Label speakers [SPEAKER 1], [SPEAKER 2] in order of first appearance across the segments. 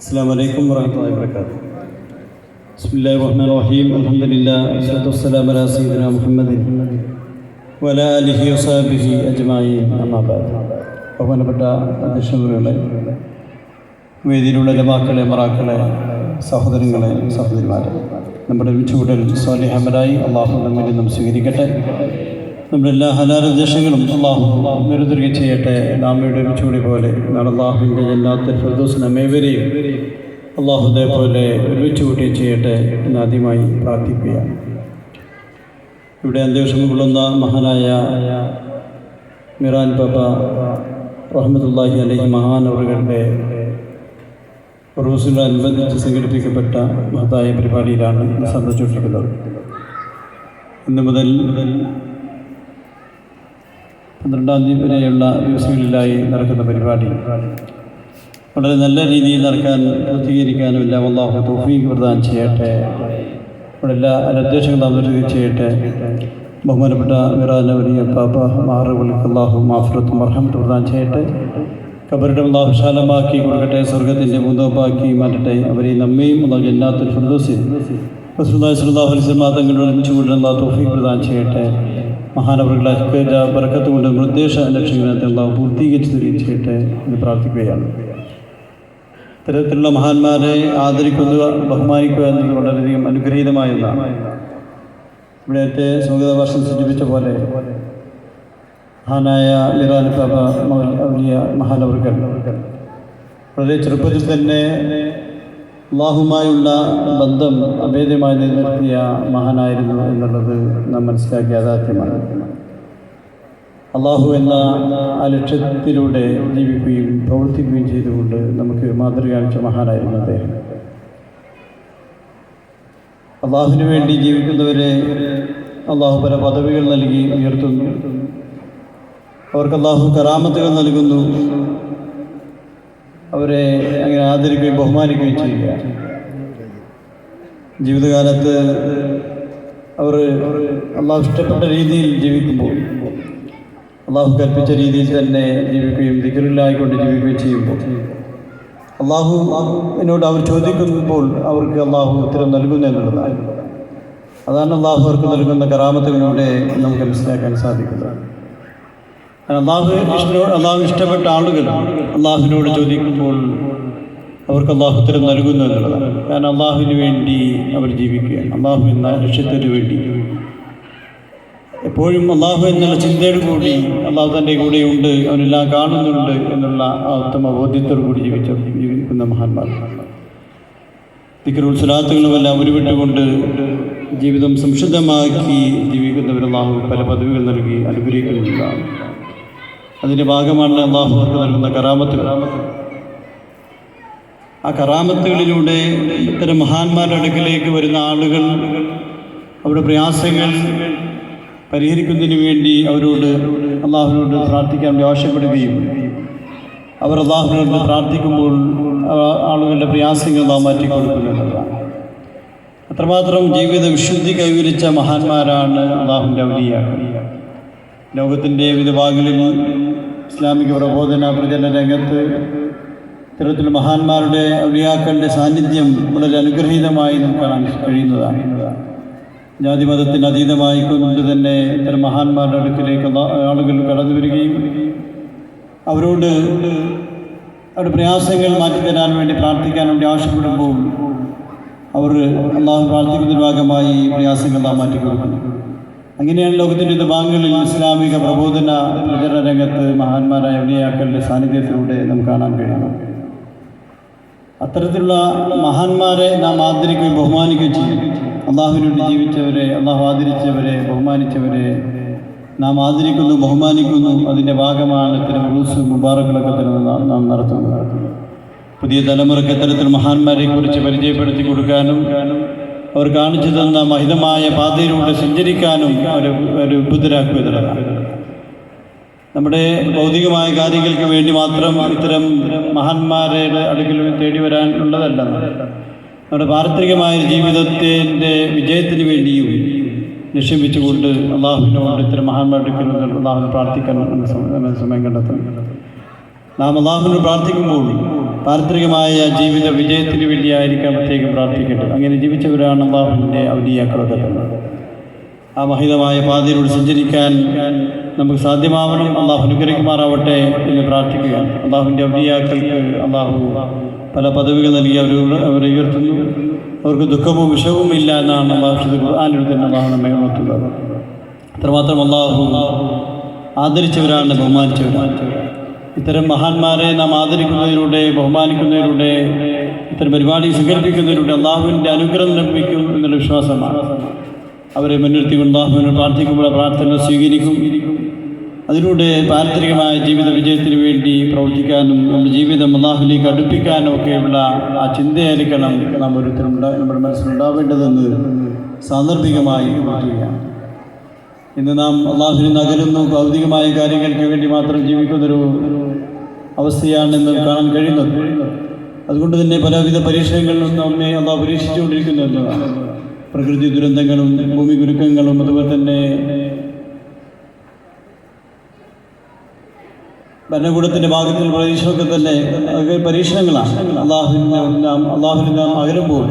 [SPEAKER 1] السلام عليكم ورحمة الله وبركاته بسم الله الرحمن الرحيم الحمد لله والصلاة والسلام على سيدنا محمد وعلى آله وصحبه أجمعين أما بعد ബഹുമാനപ്പെട്ട അധ്യക്ഷകളെ വേദിയിലുള്ള ലമാക്കളെ മറാക്കളെ സഹോദരങ്ങളെ സഹോദരിമാരെ നമ്മുടെ ചൂടൽ സ്വാലിഹമരായി അള്ളാഹു നമ്മിൽ നിന്നും സ്വീകരിക്കട്ടെ നമ്മുടെ എല്ലാ ഹലാരദേശങ്ങളും അള്ളാഹു നിരുതുക ചെയ്യട്ടെ നാമയുടെ ഒരുമിച്ചുകൂടി പോലെ അള്ളാഹുവിന്റെ ജന്നാത്തിൽ ഫിർദോസ് നമ്മേവരെയും അള്ളാഹു പോലെ ഒരുമിച്ച് കൂട്ടുകയും ചെയ്യട്ടെ എന്ന് ആദ്യമായി പ്രാർത്ഥിക്കുക ഇവിടെ അന്തരീക്ഷം കൊള്ളുന്ന മഹാനായ മിറാൻ ബാബ റഹ്മത്തുല്ലാഹി അലഹി മഹാനവറുകളുടെ റൂസിനോടനുബന്ധിച്ച് സംഘടിപ്പിക്കപ്പെട്ട മഹത്തായ പരിപാടിയിലാണ് ഇന്ന് സന്ദർശിച്ചിരിക്കുന്നത് ഇന്ന് മുതൽ പന്ത്രണ്ടാം തീയതി വരെയുള്ള ദിവസങ്ങളിലായി നടക്കുന്ന പരിപാടി. വളരെ നല്ല രീതിയിൽ നടക്കാൻ പൂർത്തീകരിക്കാനും എല്ലാം അള്ളാഹു തോഫീക്ക് പ്രദാനം ചെയ്യട്ടെ. ഇവിടെ എല്ലാ നിർദ്ദേശങ്ങളും അവതരിപ്പിച്ച് ചെയ്യട്ടെ. ബഹുമാനപ്പെട്ട വിറാനവരി പാപ്പ മാറുകൾക്ക് അള്ളാഹു മാഫറത്തും അർഹമത്ത് പ്രദാനം ചെയ്യട്ടെ. കബറിടം അള്ളാഹു വിശാലമാക്കി കൊടുക്കട്ടെ സ്വർഗത്തിന്റെ മുന്തോപ്പാക്കി മാറ്റട്ടെ. അവരെ നമ്മയും അള്ളാഹു ജന്നാത്തുൽ ഫിർദോസിൽ അലൈഹി വസല്ലം തങ്ങളുടെ ഒരുമിച്ച് കൊണ്ട് അള്ളാഹു തൗഫീഖ് പ്രദാനം ചെയ്യട്ടെ. മഹാനവറുകളെ ബർക്കത്ത് കൊണ്ട് നിർദ്ദേശ ലക്ഷ്യങ്ങളെ അള്ളാഹു പൂർത്തീകരിച്ച് തിരിച്ചിട്ട് എന്ന് പ്രാർത്ഥിക്കുകയാണ്. ഇത്തരത്തിലുള്ള മഹാന്മാരെ ആദരിക്കുക ബഹുമാനിക്കുക എന്നത് വളരെയധികം അനുഗ്രഹീതമായ ഒന്നാണ്. ഇവിടുത്തെ സ്വാഗത വർഷം സൂചിപ്പിച്ച പോലെ മഹാനായ ലിറാൻ ബാബ വലിയ മഹാനവർകൾ വളരെ ചെറുപ്പത്തിൽ തന്നെ അള്ളാഹുമായുള്ള ബന്ധം അഭേദ്യമായി നിലനിർത്തിയ മഹാനായിരുന്നു എന്നുള്ളത് നാം മനസ്സിലാക്കിയ യാഥാർത്ഥ്യമാണ്. അള്ളാഹു എന്ന ആ ലക്ഷ്യത്തിലൂടെ ജീവിക്കുകയും പ്രവർത്തിക്കുകയും ചെയ്തുകൊണ്ട് നമുക്ക് മാതൃക കാണിച്ച മഹാനായിരുന്നു അദ്ദേഹം. അള്ളാഹുവിന് വേണ്ടി ജീവിക്കുന്നവരെ അള്ളാഹു പല പദവികൾ നൽകി ഉയർത്തുന്നു. അവർക്ക് അള്ളാഹു കറാമത്തുകൾ നൽകുന്നു. അവരെ അങ്ങനെ ആദരിക്കുകയും ബഹുമാനിക്കുകയും ചെയ്യുക. ജീവിതകാലത്ത് അവർ അള്ളാഹു ഇഷ്ടപ്പെട്ട രീതിയിൽ ജീവിക്കുമ്പോൾ അള്ളാഹു കൽപ്പിച്ച രീതിയിൽ തന്നെ ജീവിക്കുകയും ദിക്കറില്ലായിക്കൊണ്ട് ജീവിക്കുകയും ചെയ്യുമ്പോൾ അള്ളാഹു എന്നോട് അവർ ചോദിക്കുമ്പോൾ അവർക്ക് അള്ളാഹു ഉത്തരം നൽകുന്നു എന്നുള്ളതാണ്. അതാണ് അള്ളാഹു അവർക്ക് നൽകുന്ന കറാമത്തുകളിലൂടെ നമുക്ക് മനസ്സിലാക്കാൻ സാധിക്കുന്നത്. അള്ളാഹു ഇഷ്ട അള്ളാഹു ഇഷ്ടപ്പെട്ട ആളുകൾ അള്ളാഹുവിനോട് ചോദിക്കുമ്പോൾ അവർക്ക് അള്ളാഹു ഉത്തരം നൽകുന്നു എന്നുള്ളതാണ്. കാരണം അള്ളാഹുവിന് വേണ്ടി അവർ ജീവിക്കുകയാണ്. അള്ളാഹു എന്ന ലക്ഷ്യത്തിന് വേണ്ടി. എപ്പോഴും അള്ളാഹു എന്നുള്ള ചിന്തയോട് കൂടി അള്ളാഹു തന്റെ കൂടെയുണ്ട് അവനെല്ലാം കാണുന്നുണ്ട് എന്നുള്ള ഉത്തമ ബോധ്യത്തോടു കൂടി ജീവിച്ച ജീവിക്കുന്ന മഹാന്മാർ. ദിക്കറുത്സലാത്തുകളുമെല്ലാം ഉരുവിട്ടുകൊണ്ട് ജീവിതം സംശുദ്ധമാക്കി ജീവിക്കുന്നവർ അള്ളാഹു പല പദവികൾ നൽകി അനുഗ്രഹിക്കുന്നുള്ളതാണ് അതിന്റെ ഭാഗമാണ് അള്ളാഹു നൽകുന്ന കറാമത്തുകൾ ആ കറാമത്തുകളിലൂടെ ഇത്തരം മഹാന്മാരുടെ അടുക്കിലേക്ക് വരുന്ന ആളുകൾ അവരുടെ പ്രയാസങ്ങൾ പരിഹരിക്കുന്നതിന് വേണ്ടി അവരോട് അള്ളാഹുവിനോട് പ്രാർത്ഥിക്കാൻ ആവശ്യപ്പെടുകയും അവർ അള്ളാഹുവിനോട് പ്രാർത്ഥിക്കുമ്പോൾ ആളുകളുടെ പ്രയാസങ്ങൾ നാം മാറ്റിക്കൊടുക്കുന്നുള്ളതാണ്. അത്രമാത്രം ജീവിത വിശുദ്ധി കൈവരിച്ച മഹാന്മാരാണ് അള്ളാഹുവിന്റെ ഔലിയാക്കൾ. ലോകത്തിന്റെ വിവിധ ഭാഗങ്ങളിൽ ഇസ്ലാമിക പ്രബോധന പ്രചരണ രംഗത്ത് ഇത്തരത്തിൽ മഹാന്മാരുടെ ഔലിയാക്കളുടെ സാന്നിധ്യം വളരെ അനുഗ്രഹീതമായി നമുക്ക് കാണാൻ കഴിയുന്നതാണ്. ജാതിമതത്തിന് അതീതമായി കൊണ്ട് തന്നെ ഇത്തരം മഹാന്മാരുടെ അടുക്കിലേക്ക് ആളുകൾ കടന്നു വരികയും അവരോട് അവരുടെ പ്രയാസങ്ങൾ മാറ്റിത്തരാൻ വേണ്ടി പ്രാർത്ഥിക്കാൻ വേണ്ടി ആവശ്യപ്പെടുമ്പോൾ അവർ അള്ളാഹു പ്രാർത്ഥിക്കുന്നതിന് ഭാഗമായി പ്രയാസങ്ങൾ മാറ്റിക്കൊടുക്കുന്നു അങ്ങനെയാണ് ലോകത്തിന്റെ വിവിധ ഭാഗങ്ങളിൽ ഇസ്ലാമിക പ്രബോധന പ്രചരണ രംഗത്ത് മഹാന്മാരായ ഉലിയാക്കളുടെ സാന്നിധ്യത്തിലൂടെ നമുക്ക് കാണാൻ കഴിയണം അത്തരത്തിലുള്ള മഹാന്മാരെ നാം ആദരിക്കുകയും ബഹുമാനിക്കുകയും ചെയ്യും. അള്ളാഹുവിനോട് ജീവിച്ചവരെ അള്ളാഹു ആദരിച്ചവരെ ബഹുമാനിച്ചവരെ നാം ആദരിക്കുന്നു ബഹുമാനിക്കുന്നു. അതിന്റെ ഭാഗമാണ് ഇത്തരം റൂസ് മുബാറകളൊക്കെ തന്നെ നാം നടത്തുന്നത്. പുതിയ തലമുറയ്ക്ക് ഇത്തരത്തിൽ മഹാന്മാരെ കുറിച്ച് പരിചയപ്പെടുത്തി കൊടുക്കാനും അവർ കാണിച്ചു തന്ന മഹിതമായ പാതയിലൂടെ സഞ്ചരിക്കാനും അവരെ ഒരു ഉദ്ബുദ്ധരാക്കുക നമ്മുടെ ഭൗതികമായ കാര്യങ്ങൾക്ക് വേണ്ടി മാത്രം ഇത്തരം മഹാന്മാരുടെ അടുക്കൽ തേടി വരാൻ ഉള്ളതല്ല. നമ്മുടെ പാരത്രികമായ ജീവിതത്തിന്റെ വിജയത്തിന് വേണ്ടിയും ലക്ഷ്യം വെച്ചുകൊണ്ട് അള്ളാഹുവിനോട് ഇത്തരം മഹാന്മാരുടെ അള്ളാഹുവിനെ പ്രാർത്ഥിക്കാൻ സമയം കണ്ടെത്തണം. നാം അള്ളാഹുവിനോട് പ്രാർത്ഥിക്കുമ്പോൾ പാരത്രികമായ ജീവിത വിജയത്തിന് വേണ്ടിയായിരിക്കാം പ്രത്യേകം പ്രാർത്ഥിക്കേണ്ടത്. അങ്ങനെ ജീവിച്ചവരാണ് അള്ളാഹുവിന്റെ ഔലിയാക്കളൊക്കെ. തന്നെ ആ മഹിതമായ പാതയിലൂടെ സഞ്ചരിക്കാൻ നമുക്ക് സാധ്യമാവണം. അള്ളാഹു അനുഗ്രഹിക്കുമാറാവട്ടെ എന്ന് പ്രാർത്ഥിക്കുക. അള്ളാഹുവിന്റെ ഔലിയാക്കൾക്ക് അള്ളാഹു പല പദവികൾ നൽകി അവർ അവരെ ഉയർത്തുന്നു. അവർക്ക് ദുഃഖവും വിഷവും ഇല്ല എന്നാണ് അള്ളാഹു ഖുർആാനിൽ തന്നെ അള്ളാഹു നമ്മെ അത്രമാത്രം അള്ളാഹു ആദരിച്ചവരാണ് ബഹുമാനിച്ചവരാണ്. ഇത്തരം മഹാന്മാരെ നാം ആദരിക്കുന്നതിലൂടെ ബഹുമാനിക്കുന്നതിലൂടെ ഇത്തരം പരിപാടി സംഘടിപ്പിക്കുന്നതിലൂടെ അള്ളാഹുവിന്റെ അനുഗ്രഹം ലഭിക്കും എന്നുള്ള വിശ്വാസമാണ്. അവരെ മുൻനിർത്തിക്കൊണ്ട് അള്ളാഹുവിനെ പ്രാർത്ഥിക്കുമ്പോൾ പ്രാർത്ഥന സ്വീകരിക്കും. അതിലൂടെ പാരമ്പരികമായ ജീവിത വിജയത്തിന് വേണ്ടി പ്രവർത്തിക്കാനും നമ്മുടെ ജീവിതം അള്ളാഹുലേക്ക് അടുപ്പിക്കാനും ഒക്കെയുള്ള ആ ചിന്തയായിരിക്കണം നാം ഉണ്ടാ- നമ്മുടെ മനസ്സിലുണ്ടാവേണ്ടതെന്ന് സാന്ദർഭികമായി മാറ്റുകയാണ് ഇന്ന് നാം അള്ളാഹുവിനെ നകരുന്നു ഭൗതികമായ കാര്യങ്ങൾക്ക് വേണ്ടി മാത്രം ജീവിക്കുന്നൊരു അവസ്ഥയാണ് ഇന്ന് കാണാൻ കഴിയുന്നത്. അതുകൊണ്ട് തന്നെ പലവിധ പരീക്ഷണങ്ങളിലും നമ്മെ അള്ളാഹ് പരീക്ഷിച്ചുകൊണ്ടിരിക്കുന്നു എന്നതാണ് പ്രകൃതി ദുരന്തങ്ങളും ഭൂമി കുരുക്കങ്ങളും അതുപോലെ തന്നെ ഭരണകൂടത്തിന്റെ ഭാഗത്തിൽ പരീക്ഷണമൊക്കെ തന്നെ പരീക്ഷണങ്ങളാണ്. അള്ളാഹുവിനെ നാം അള്ളാഹുവിനെ നാം അകലുമ്പോൾ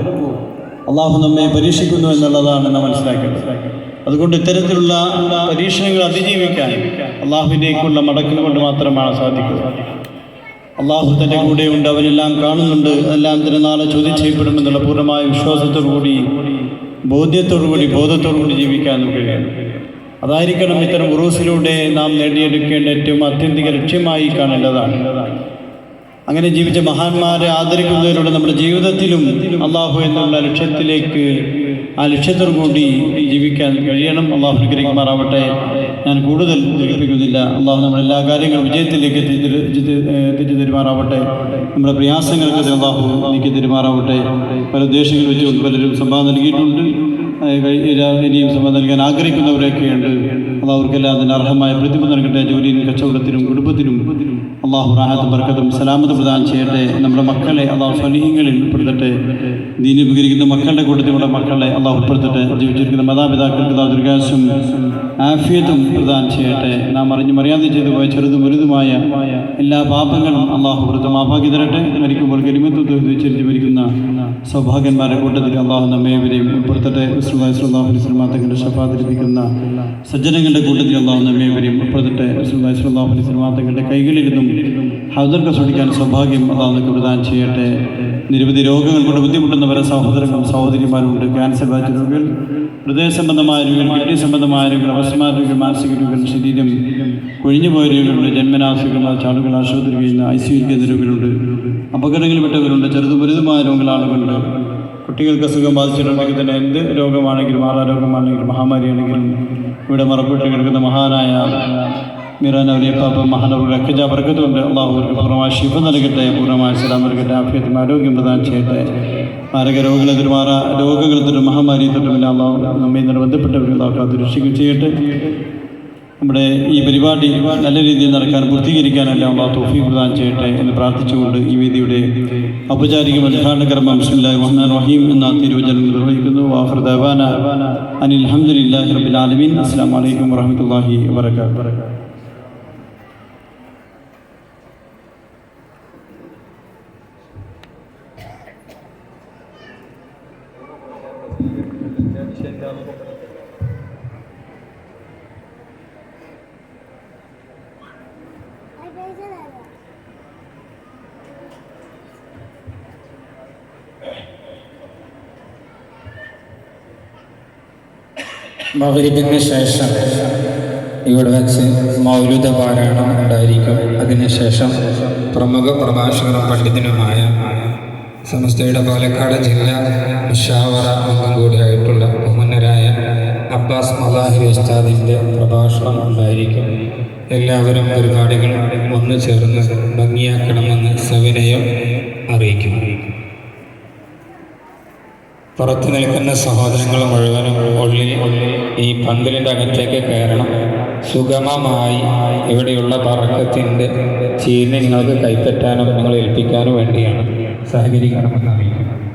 [SPEAKER 1] അള്ളാഹു നമ്മെ പരീക്ഷിക്കുന്നു എന്നുള്ളതാണ് നാം മനസ്സിലാക്കേണ്ടത്. അതുകൊണ്ട് ഇത്തരത്തിലുള്ള പരീക്ഷണങ്ങൾ അതിജീവിക്കാൻ അള്ളാഹുവിനേക്കുള്ള മടക്കം കൊണ്ട് മാത്രമാണ് സാധിക്കുക. അള്ളാഹു തന്റെ കൂടെയുണ്ട് അവരെല്ലാം കാണുന്നുണ്ട് എല്ലാം തന്നെ നാളെ ചോദ്യം ചെയ്യപ്പെടുമെന്നുള്ള പൂർണമായ വിശ്വാസത്തോടു കൂടി ബോധ്യത്തോടു കൂടി ബോധത്തോടു കൂടി ജീവിക്കാൻ കഴിയണം അതായിരിക്കണം ഇത്തരം ഉറൂസിലൂടെ നാം നേടിയെടുക്കേണ്ട ഏറ്റവും ആത്യന്തിക ലക്ഷ്യമായി കാണേണ്ടതാണ്. അങ്ങനെ ജീവിച്ച മഹാന്മാരെ ആദരിക്കുന്നതിലൂടെ നമ്മുടെ ജീവിതത്തിലും അള്ളാഹു എന്നുള്ള ലക്ഷ്യത്തിലേക്ക് ആ ലക്ഷ്യത്തോടു കൂടി ജീവിക്കാൻ കഴിയണം. അള്ളാഹു അനുഗ്രഹിക്കുമാറാവട്ടെ. ഞാൻ കൂടുതൽ ദീർഘിപ്പിക്കുന്നില്ല. അള്ളാഹു നമ്മുടെ എല്ലാ കാര്യങ്ങളും വിജയത്തിലേക്ക് എത്തിച്ചു തരുമാറാവട്ടെ. നമ്മുടെ പ്രയാസങ്ങൾക്ക് അള്ളാഹു നീക്കി തരുമാറാവട്ടെ. പല ദേശങ്ങളിൽ വെച്ചുകൊണ്ട് പലരും സംഭാവന നൽകിയിട്ടുണ്ട്. ഇനിയും സംഭാവന നൽകാൻ ആഗ്രഹിക്കുന്നവരൊക്കെയുണ്ട്. അള്ളാഹു അവർക്കെല്ലാം അതിന് അർഹമായ പ്രതിഫലം നൽകട്ടെ. ജോലിയിലും കച്ചവടത്തിനും കുടുംബത്തിനും അള്ളാഹു റാഹത്തും ബർക്കത്തും സലാമത്ത് പ്രദാനം ചെയ്യട്ടെ. നമ്മുടെ മക്കളെ അള്ളാഹു സ്വലീഹങ്ങളിൽ ഉൾപ്പെടുത്തട്ടെ. ദീനി ഉപകരിക്കുന്ന മക്കളുടെ കൂട്ടത്തിൽ നമ്മുടെ മക്കളെ അള്ളാഹു ഉൾപ്പെടുത്തട്ടെ. ജീവിച്ചിരിക്കുന്ന മാതാപിതാക്കൾക്ക് ദുർഗാശും ആഫിയത്തും പ്രദാനം ചെയ്യട്ടെ. നാം അറിഞ്ഞും അറിയാതെ ചെയ്തു പോയ ചെറുതും വലുതുമായ എല്ലാ പാപങ്ങളും അള്ളാഹു വൃത്തം ആഭാഗ്യ തരട്ടെ. മരിക്കുമ്പോൾ കരിമത്വത്തെ വെച്ചിരിച്ച് മരിക്കുന്ന സൗഭാഗ്യന്മാരുടെ കൂട്ടത്തിൽ അള്ളാഹു നമ്മേവരെയും ഉൾപ്പെടുത്തട്ടെ. തങ്ങളുടെ ഷഫാത്ത് ലഭിക്കുന്ന സജ്ജനങ്ങളുടെ കൂട്ടത്തിൽ അള്ളാഹു നമ്മേവരെയും ഉൾപ്പെടുത്തട്ടെ. തങ്ങളുടെ കൈകളിലിരുന്നും ഹദർ കസോടിക്കാൻ സൗഭാഗ്യം അള്ളാഹു നമുക്ക് പ്രദാനം ചെയ്യട്ടെ. നിരവധി രോഗങ്ങൾ കൊണ്ട് ബുദ്ധിമുട്ടുന്നവരെ സഹോദരങ്ങളും സഹോദരിമാരുണ്ട് ക്യാൻസർ ബാധിച്ച രോഗികൾ ഹൃദയ സംബന്ധമായ രോഗികൾ കിഡ്നി സംബന്ധമായ രോഗികൾ അവസ്ഥമായ രോഗികൾ മാനസിക രോഗികൾ ശരീരം കൊഴിഞ്ഞുപോയ രോഗികളുണ്ട്. ജന്മനാസുഖങ്ങൾ ചാളുകൾ ആശുപത്രി കഴിയുന്ന ഐ സി യു രോഗികളുണ്ട്. അപകടങ്ങളിൽ പെട്ടവരുണ്ട് ചെറുതും രോഗങ്ങൾ ആളുകളുണ്ട്. കുട്ടികൾക്ക് അസുഖം ബാധിച്ചിട്ടുണ്ടെങ്കിൽ തന്നെ എന്ത് രോഗമാണെങ്കിലും മാറാരോഗമാണെങ്കിലും മഹാമാരിയാണെങ്കിലും ഇവിടെ മറപ്പെട്ട് കിടക്കുന്ന മഹാനായ മിറാൻ അവലിയപ്പാപ്പ മഹാനവരുടെ അക്കജ വർഗത്തുകൊണ്ട് അള്ളാഹുവിന് പൂർണമായ ശിഫ നൽകട്ടെ പൂർണമായ സലാം നൽകട്ടെ ആഫിയത്തും ആരോഗ്യം പ്രദാനം ചെയ്യട്ടെ. മാരക രോഗങ്ങളെ തൊട്ട് രോഗങ്ങൾ തൊട്ട് മഹാമാരിയെ തൊട്ടുമില്ല അള്ളാഹു നമ്മെ ഇന്നലെ ബന്ധപ്പെട്ടവർ അള്ളാഹു ചെയ്യട്ടെ. നമ്മുടെ ഈ പരിപാടി നല്ല രീതിയിൽ നടക്കാൻ പൂർത്തീകരിക്കാനെല്ലാം അള്ളാഹു തോഫി പ്രദാനം ചെയ്യട്ടെ എന്ന് പ്രാർത്ഥിച്ചുകൊണ്ട് ഈ വേദിയുടെ ഔപചാരിക ഉദ്ഘാടന കർമ്മം ബിസ്മില്ലാഹി റഹ്മാൻ റഹീം എന്ന തിരുവചനം നിർവഹിക്കുന്നു. വാഹർ ദവാന അനിൽ അൽഹംദുലില്ലാഹി റബ്ബിൽ ആലമീൻ. അസ്സലാമു അലൈക്കും വറഹ്മത്തുള്ളാഹി വബറകാതുഹു.
[SPEAKER 2] മകരിബിന് ശേഷം ഇവിടെ വെച്ച് മൗലിക പാരായണം ഉണ്ടായിരിക്കും. അതിനുശേഷം പ്രമുഖ പ്രഭാഷകനും പണ്ഡിതനുമായ സമസ്തയുടെ പാലക്കാട് ജില്ലാ മുഷാവറ അംഗം കൂടിയായിട്ടുള്ള ബഹുമന്നരായ അബ്ബാസ് മലാഹി ഉസ്താദിന്റെ പ്രഭാഷണം ഉണ്ടായിരിക്കും. എല്ലാവരും പരിപാടികൾ ഒന്ന് ചേർന്ന് ഭംഗിയാക്കണമെന്ന് സവിനയം അറിയിക്കും പുറത്തു നിൽക്കുന്ന സഹോദരങ്ങൾ മുഴുവനും ഉള്ളിൽ ഈ പന്തലിന്റെ അകത്തേക്ക് കയറണം. സുഗമമായി ഇവിടെയുള്ള പറക്കത്തിന്റെ ചീരിനെ നിങ്ങൾക്ക് കൈപ്പറ്റാനും നിങ്ങളെ ഏൽപ്പിക്കാനും വേണ്ടിയാണ് സഹകരിക്കണമെന്ന് അറിയിക്കുന്നു.